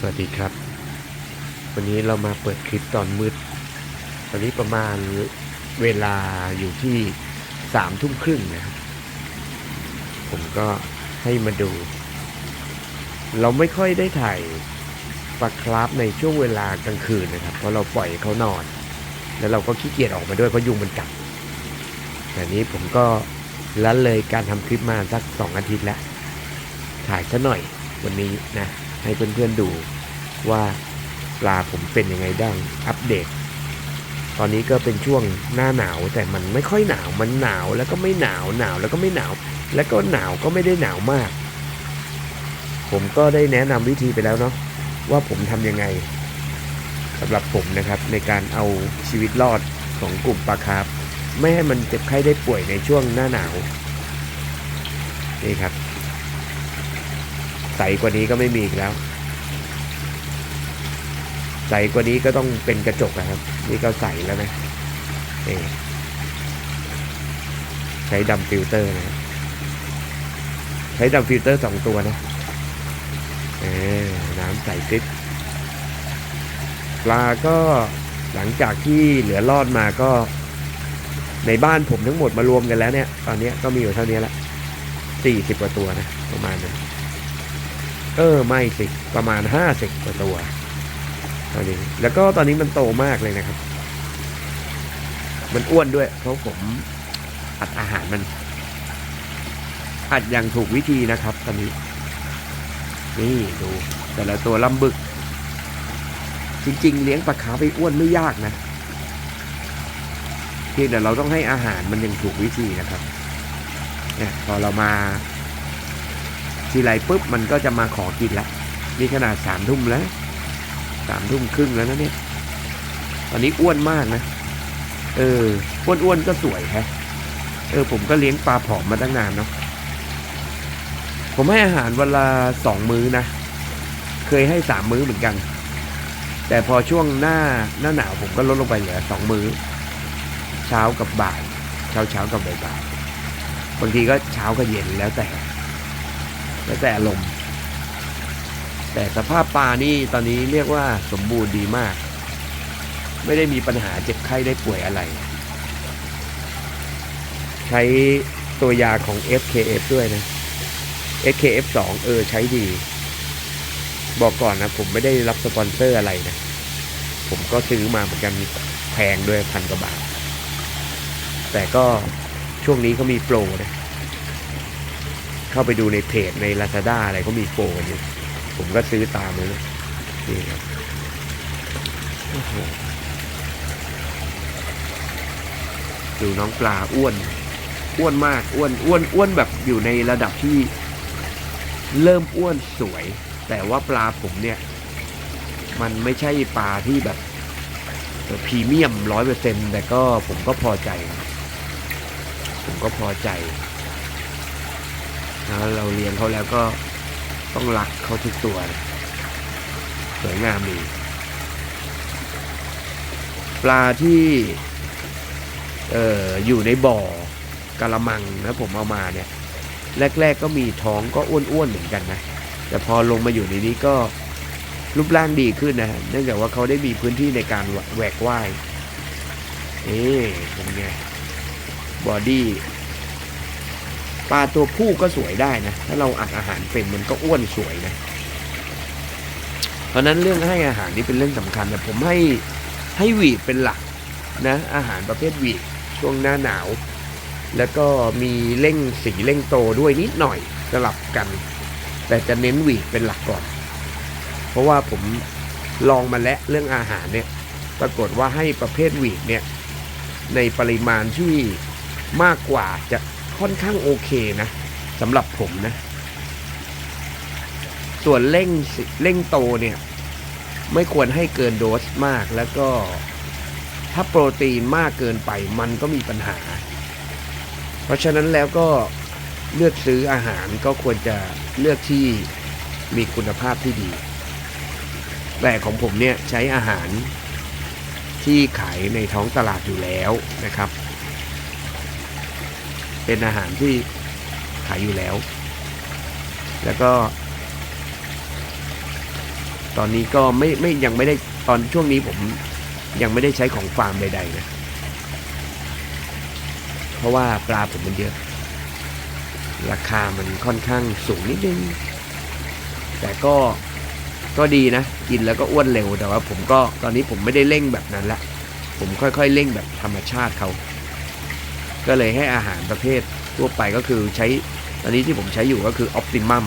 สวัสดีครับ วันนี้เรามาเปิดคลิปตอนมืด ตอนนี้ประมาณเวลาอยู่ที่สามทุ่มครึ่งนะครับ ผมก็ให้มาดู เราไม่ค่อยได้ถ่ายปลาคราฟในช่วงเวลากลางคืนนะครับ เพราะเราปล่อยเขานอน แล้วเราก็ขี้เกียจออกมาด้วยเพราะยุงมันกัดแต่นี้ผมก็ละเลยการทำคลิปมาสักสองอาทิตย์แล้ว ถ่ายซะหน่อยวันนี้นะ ให้เพื่อนๆดูว่าปลาผมเป็นยังไงบ้างอัปเดต ตอนนี้ก็เป็นช่วงหน้าหนาวแต่มันไม่ค่อยหนาวมันหนาวแล้วก็ไม่หนาวหนาวแล้วก็ไม่หนาว แล้วก็หนาวก็ไม่ได้หนาวมาก ผมก็ได้แนะนำวิธีไปแล้วเนาะว่าผมทำยังไงสำหรับผมนะครับในการเอาชีวิตรอดของกลุ่มปลาคาร์ฟไม่ให้มันเจ็บไข้ได้ป่วยในช่วงหน้าหนาวนี่ครับ ใสกว่านี้ก็ไม่มีอีกแล้ว ใสกว่านี้ก็ต้องเป็นกระจกนะครับ นี่ก็ใสแล้วนะนี่ใช้ดำฟิลเตอร์นะใช้ดำฟิลเตอร์สองตัวนะเออน้ำใสติ๊ดปลาก็หลังจากที่เหลือรอดมาก็ ในบ้านผมทั้งหมดมารวมกันแล้วเนี่ย ตอนนี้ก็มีอยู่เท่านี้ละสี่สิบกว่าตัวนะ ประมาณนั้นเออ ไม่สิ ประมาณห้าสิบกว่าตัว ตอนนี้ แล้วก็ตอนนี้มันโตมากเลยนะครับ มันอ้วนด้วย เพราะผมอัดอาหารมัน อัดอย่างถูกวิธีนะครับ ตอนนี้ นี่ดู แต่ละตัวลำบึก จริง ๆ เลี้ยงปลาขาวไปอ้วนไม่ยากนะเพียงแต่เราต้องให้อาหารมันยังถูกวิธีนะครับ เนี่ยพอเรามาทีไรปุ๊บมันก็จะมาขอกินละนี่ขนาดสามทุ่มแล้ว สามทุ่มครึ่งแล้วนะเนี่ย ตอนนี้อ้วนมากนะ เออ อ้วนๆก็สวยแฮะ เออ ผมก็เลี้ยงปลาผอมมาตั้งนานเนาะ ผมให้อาหารเวละสองมื้อนะ เคยให้สามมื้อเหมือนกัน แต่พอช่วงหน้าหน้าหนาวผมก็ลดลงไปเหลือสองมื้อ เช้ากับบ่าย เช้าเช้ากับบ่ายบ่าย บางทีก็เช้ากับเย็นแล้วแต่ แล้วแต่อารมณ์ แต่สภาพปลานี่ตอนนี้เรียกว่าสมบูรณ์ดีมาก ไม่ได้มีปัญหาเจ็บไข้ได้ป่วยอะไร ใช้ตัวยาของ FKF ด้วยนะ FKF 2เออใช้ดี บอกก่อนนะ ผมไม่ได้รับสปอนเซอร์อะไรนะ ผมก็ซื้อมาเหมือนกันแพงด้วยพันกว่าบาท แต่ก็ช่วงนี้เขามีโปรนะ เข้าไปดูในเพจใน Lazada อะไรก็มีโปรอยู่ ผมก็ซื้อตามเลยนะนี่ครับดูน้องปลาอ้วน อ้วนมากอ้วนอ้วนอ้วนแบบอยู่ในระดับที่ เริ่มอ้วนสวย แต่ว่าปลาผมเนี่ย มันไม่ใช่ปลาที่แบบพรีเมียมร้อยเปอร์เซ็นแต่ก็ผมก็พอใจ ผมก็พอใจแล้วเราเลี้ยงเขาแล้วก็ ต้องรักเขาทุกตัวนะสวยงามดีปลาที่เอ่ออยู่ในบ่อกะละมังนะผมเอามาเนี่ยแรก ๆ ก็มีท้องก็อ้วนๆเหมือนกันนะ แต่พอลงมาอยู่ในนี้ก็รูปร่างดีขึ้นนะเนื่องจากว่าเขาได้มีพื้นที่ในการแหวกว่ายนี่เป็นไงบอดี้ ปลาตัวผู้ก็สวยได้นะ ถ้าเราอัดอาหารเป็นมันก็อ้วนสวยนะ เพราะนั้นเรื่องให้อาหารนี่เป็นเรื่องสำคัญแต่ผมให้ให้หวีดเป็นหลักนะ อาหารประเภทหวีดช่วงหน้าหนาว แล้วก็มีเร่งสีเร่งโตด้วยนิดหน่อยสลับกัน แต่จะเน้นหวีดเป็นหลักก่อน เพราะว่าผมลองมาแล้วเรื่องอาหารเนี่ย ปรากฏว่าให้ประเภทหวีดเนี่ยในปริมาณที่มากกว่าจะ ค่อนข้างโอเคนะสำหรับผมนะ ส่วนเร่งเร่งโตเนี่ย ไม่ควรให้เกินโดสมากแล้วก็ถ้าโปรตีนมากเกินไปมันก็มีปัญหา เพราะฉะนั้นแล้วก็เลือกซื้ออาหารก็ควรจะเลือกที่มีคุณภาพที่ดี แต่ของผมเนี่ยใช้อาหารที่ขายในท้องตลาดอยู่แล้วนะครับ เป็นอาหารที่ขายอยู่แล้ว แล้วก็ ตอนนี้ก็ไม่ไม่ยังไม่ได้ตอนช่วงนี้ผมยังไม่ได้ใช้ของฟาร์มใดๆนะ เพราะว่าปลาผมมันเยอะ ราคามันค่อนข้างสูงนิดนึง แต่ก็ก็ดีนะ กินแล้วก็อ้วนเร็วแต่ว่าผมก็ตอนนี้ผมไม่ได้เร่งแบบนั้นละ ผมค่อยๆเร่งแบบธรรมชาติเขา ก็เลยให้อาหารประเภททั่วไปก็คือใช้ตอนนี้ที่ผมใช้อยู่ก็คืออ p ติมัม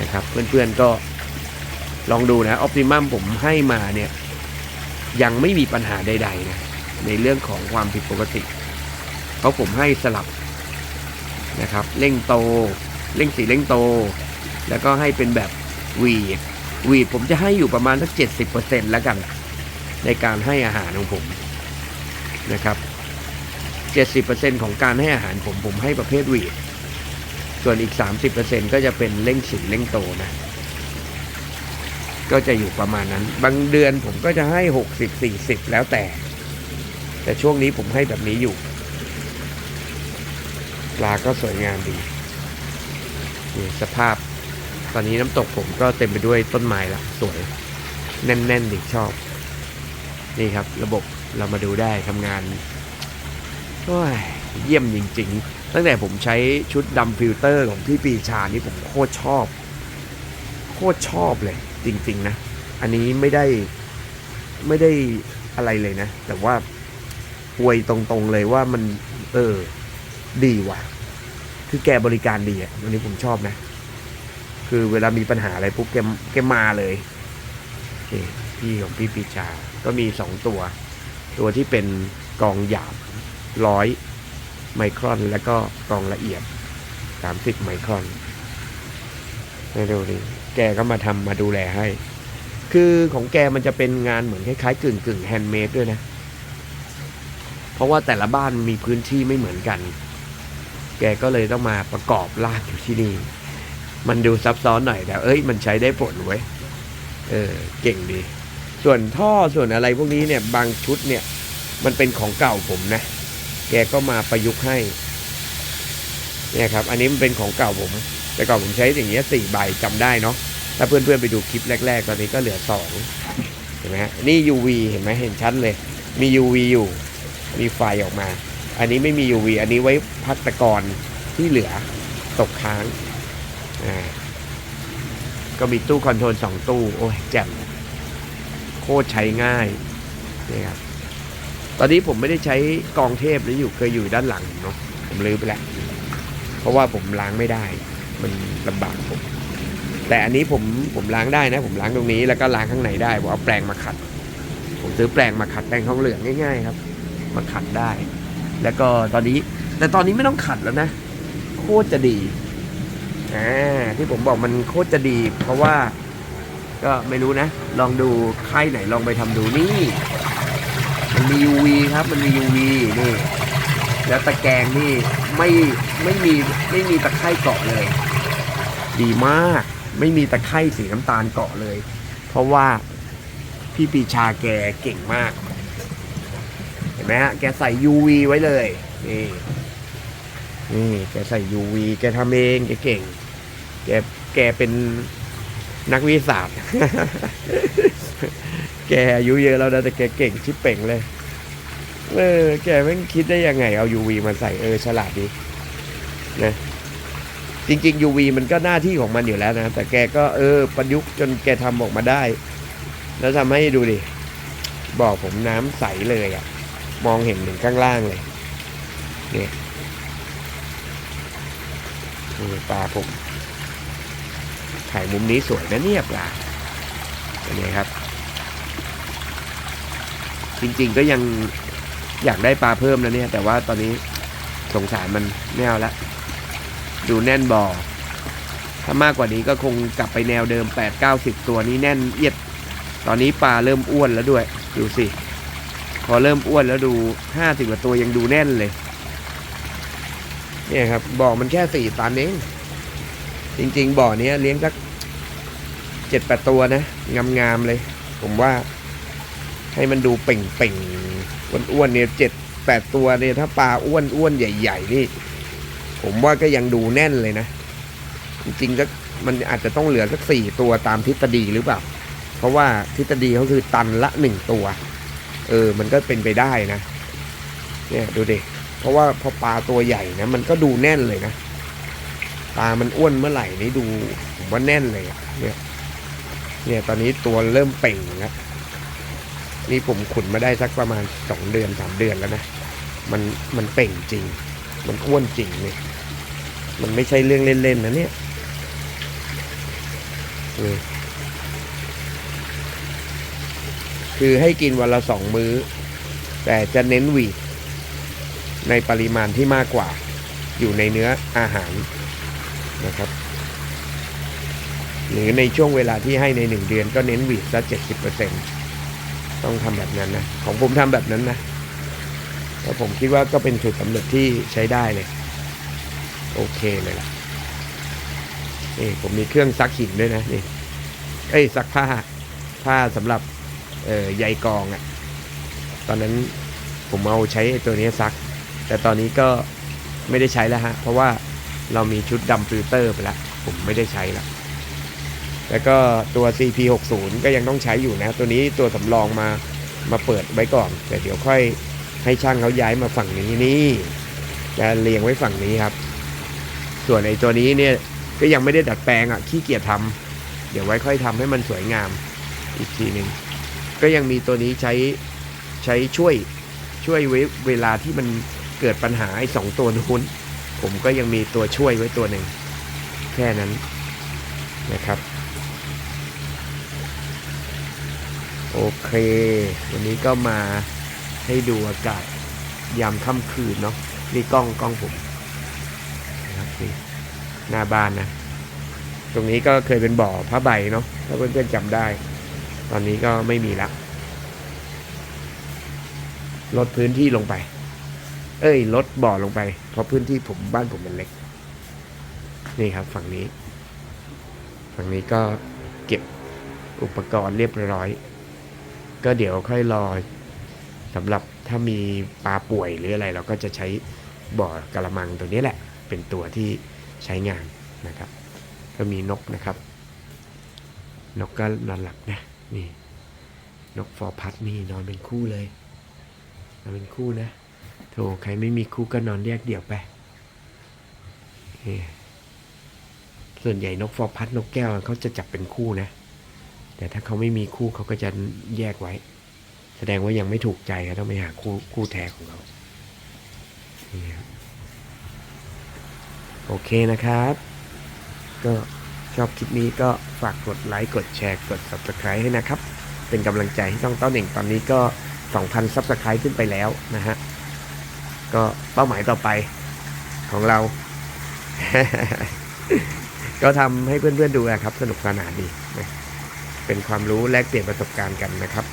นะครับเพื่อนๆก็ลองดูนะอ p ติมัมผมให้มาเนี่ยยังไม่มีปัญหาใดๆนะในเรื่องของความผิดปกติ เพราะผมให้สลับนะครับเร่งโตเร่งสีเร่งโต แล้วก็ให้เป็นแบบวีดวีดผมจะให้อยู่ประมาณสักเจ็ดสิบเปอร์เซ็นต์แล้วกัน ในการให้อาหารของผมนะครับ เจ็ดสิบเปอร์เซ็นต์ของการให้อาหารผมผมให้ประเภทวีดส่วนอีกสามสิบเปอร์เซ็นต์ก็จะเป็นเร่งสีเร่งโตนะ ก็จะอยู่ประมาณนั้น บางเดือนผมก็จะให้หกสิบสี่สิบแล้วแต่ แต่ช่วงนี้ผมให้แบบนี้อยู่ ปลาก็สวยงามดีนี่สภาพ ตอนนี้น้ำตกผมก็เต็มไปด้วยต้นไม้ละสวย แน่นๆดีชอบ นี่ครับ ระบบเรามาดูได้ทำงาน เยี่ยมจริงๆ ตั้งแต่ผมใช้ชุดดำฟิลเตอร์ของพี่ปีชานี่ผมโคตรชอบ โคตรชอบเลย จริง ๆ นะ อันนี้ไม่ได้ไม่ได้อะไรเลยนะ แต่ว่าอวยตรงๆเลยว่ามัน เออ ดีว่ะ คือแกบริการดีอะวันนี้ผมชอบนะ คือเวลามีปัญหาอะไรปุ๊บแกแกมาเลยพี่ของพี่ปีชา ก็มีสองตัว ตัวที่เป็นกองหยาบ ร้อยไมครอน แล้วก็กรองละเอียดสามสิบไมครอนให้ดูดิแกก็มาทำมาดูแลให้ คือของแกมันจะเป็นงานเหมือนคล้ายๆกึ่งกึ่งแฮนด์เมดด้วยนะ เพราะว่าแต่ละบ้านมีพื้นที่ไม่เหมือนกัน แกก็เลยต้องมาประกอบลากอยู่ที่นี่ มันดูซับซ้อนหน่อยแต่เอ้ย มันใช้ได้ผลเว้ย เออ เก่งดี ส่วนท่อส่วนอะไรพวกนี้เนี่ย บางชุดเนี่ย มันเป็นของเก่าผมนะ แกก็มาประยุกต์ให้เนี่ยครับ อันนี้มันเป็นของเก่าผม แต่ก่อนผมใช้อย่างเงี้ยสี่ใบจำได้เนาะถ้าเพื่อนๆไปดูคลิปแรก ๆ ตอนนี้ก็เหลือสองเห็นไหมฮะนี่ UV เห็นไหมเห็นชัดเลย มี UV อยู่ มีไฟออกมา อันนี้ไม่มี UV อันนี้ไว้พักตะกอนที่เหลือตกค้างอ่าก็มีตู้คอนโทรลสองตู้ โอ้ยแจ่มโคตรใช้ง่ายนี่ครับ ตอนนี้ผมไม่ได้ใช้กองเทพนะอยู่เคยอยู่ด้านหลังเนาะผมลืมไปแล้วเพราะว่าผมล้างไม่ได้ มันลำบากผม แต่อันนี้ผมผมล้างได้นะ ผมล้างตรงนี้แล้วก็ล้างข้างในได้ผมเอาแปรงมาขัด ผมซื้อแปรงมาขัดแปรงทองเหลืองง่าย ๆ ครับ มาขัดได้ แล้วก็ตอนนี้ แต่ตอนนี้ไม่ต้องขัดแล้วนะ โคตรจะดีอ่าที่ผมบอกมันโคตรจะดี เพราะว่าก็ไม่รู้นะ ลองดูค่ายไหนลองไปทำดูนี่ มันมี UV ครับ มันมี UV นี่ แล้วตะแกรงนี่ไม่ไม่มีไม่มีตะไคร่เกาะเลย ดีมาก ไม่มีตะไคร่สีน้ำตาลเกาะเลย เพราะว่าพี่ปีชาแกเก่งมาก เห็นไหมฮะ แกใส่ UV ไว้เลย นี่นี่แกใส่ UV แกทำเองแกเก่ง แกแกเป็นนักวิทยาศาสตร์ แกอายุเยอะแล้วนะแต่แกเก่งชิบเป่งเลย เออ แกแม่งคิดได้ยังไงเอา UV มาใส่เออฉลาดดีนะจริง ๆ UV มันก็หน้าที่ของมันอยู่แล้วนะ แต่แกก็เออประยุกต์จนแกทำออกมาได้ แล้วทำให้ดูดิ บอกผมน้ำใสเลยอะมองเห็นถึงข้างล่างเลย เนี่ยปลาผมถ่ายมุมนี้สวยนะเนี่ยปลาอันนี้ครับ จริง ๆ ก็ยังอยากได้ปลาเพิ่มนะเนี่ย แต่ว่าตอนนี้สงสารมันไม่เอาละดูแน่นบ่อ ถ้ามากกว่านี้ก็คงกลับไปแนวเดิม 8 9 0ตัวนี้แน่นเอียด ตอนนี้ปลาเริ่มอ้วนแล้วด้วย ดูสิ พอเริ่มอ้วนแล้วดูห้าสิบกว่าตัวยังดูแน่นเลย เนี่ยครับบ่อมันแค่สี่ตันเอง จริง ๆ บ่อเนี้ยเลี้ยงสักเจ็ดแปดตัวนะ งามๆเลย ผมว่า ให้มันดูเป่งเป่งๆอ้วนๆเนี่ยเจ็ดแปดตัวเนี่ยถ้าปลาอ้วนอ้วนๆใหญ่ ๆ นี่ ผมว่าก็ยังดูแน่นเลยนะ จริงๆก็มันอาจจะต้องเหลือสักสี่ตัวตามทฤษฎีหรือเปล่า เพราะว่าทฤษฎีเขาคือตันละหนึ่งตัว เออ มันก็เป็นไปได้นะ เนี่ยดูดิเพราะว่าพอปลาตัวใหญ่นะมันก็ดูแน่นเลยนะปลามันอ้วนเมื่อไหร่นี่ดู ผมว่าแน่นเลยอะเนี่ย เนี่ยตอนนี้ตัวเริ่มเป่งแล้ว นี่ผมขุนมาได้สักประมาณสองเดือนสามเดือนแล้วนะ มันมันเป่งจริง มันอ้วนจริงเนี่ย มันไม่ใช่เรื่องเล่นๆนะเนี่ยคือให้กินวันละสองมื้อ แต่จะเน้นวีดในปริมาณที่มากกว่า อยู่ในเนื้ออาหารนะครับ หรือในช่วงเวลาที่ให้ในหนึ่งเดือนก็เน้นวีดซะเจ็ดสิบเปอร์เซ็นต้ ต้องทำแบบนั้นนะของผมทำแบบนั้นนะแล้วผมคิดว่าก็เป็นสูตรสำเร็จที่ใช้ได้เลยโอเคเลยล่ะนี่ผมมีเครื่องซักหินด้วยนะนี่เอ้ยซักผ้าผ้าสำหรับเอ่อใยกองอะ่ะตอนนั้นผมเอาใช้ตัวนี้ซัก แต่ตอนนี้ก็ไม่ได้ใช้แล้วฮะ เพราะว่าเรามีชุดดำฟิลเตอร์ไปแล้ว ผมไม่ได้ใช้แล้ว แล้วก็ตัว CP60 ก็ยังต้องใช้อยู่นะ ตัวนี้ตัวสำรองมามาเปิดไว้ก่อน แต่เดี๋ยวค่อยให้ช่างเขาย้ายมาฝั่งนี้นี่จะเรียงไว้ฝั่งนี้ครับ ส่วนไอ้ตัวนี้เนี่ยก็ยังไม่ได้ดัดแปลงอะขี้เกียจทำเดี๋ยวไว้ค่อยทำให้มันสวยงามอีกทีหนึ่งก็ยังมีตัวนี้ใช้ใช้ช่วยช่วยเวเวลาที่มันเกิดปัญหาไอ้สองตัวนู้นผมก็ยังมีตัวช่วยไว้ตัวหนึ่งแค่นั้นนะครับ โอเค วันนี้ก็มาให้ดูอากาศยามค่ำคืนเนาะนี่กล้องกล้องผมนะครับนี่หน้าบ้านนะ ตรงนี้ก็เคยเป็นบ่อผ้าใบเนาะถ้าเพื่อนๆจำได้ ตอนนี้ก็ไม่มีละลดพื้นที่ลงไป เอ้ย ลดบ่อลงไป เพราะพื้นที่ผมบ้านผมมันเล็ก นี่ครับฝั่งนี้ ฝั่งนี้ก็เก็บอุปกรณ์เรียบร้อย ก็เดี๋ยวค่อยรอสำหรับถ้ามีปลาป่วยหรืออะไร เราก็จะใช้บ่อกระมังตัวนี้แหละ เป็นตัวที่ใช้งานนะครับ ก็มีนกนะครับ นกก็นอนหลับนะนี่นกฟอร์พัดนี่นอนเป็นคู่เลยนอนเป็นคู่นะโถใครไม่มีคู่ก็นอนแยกเดี่ยวไปส่วนใหญ่นกฟอร์พัดนกแก้วเขาจะจับเป็นคู่นะ แต่ถ้าเขาไม่มีคู่เขาก็จะแยกไว้ แสดงว่ายังไม่ถูกใจก็ต้องไปหาคู่คู่แท้ของเขาโอเคนะครับ ก็ชอบคลิปนี้ก็ฝากกดไลค์กดแชร์กด subscribe ให้นะครับ เป็นกำลังใจให้ช่องเต้าเหน่งตอนนี้ก็ 2,000 subscribe ขึ้นไปแล้วนะฮะ ก็เป้าหมายต่อไปของเรา ก็ทำให้เพื่อนๆดูนะครับ สนุกสนานดีนะ เป็นความรู้แลกเปลี่ยนประสบการณ์กันนะครับ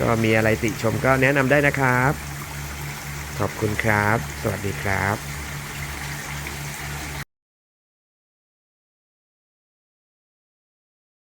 ก็มีอะไรติชมก็แนะนำได้นะครับ ขอบคุณครับ สวัสดีครับ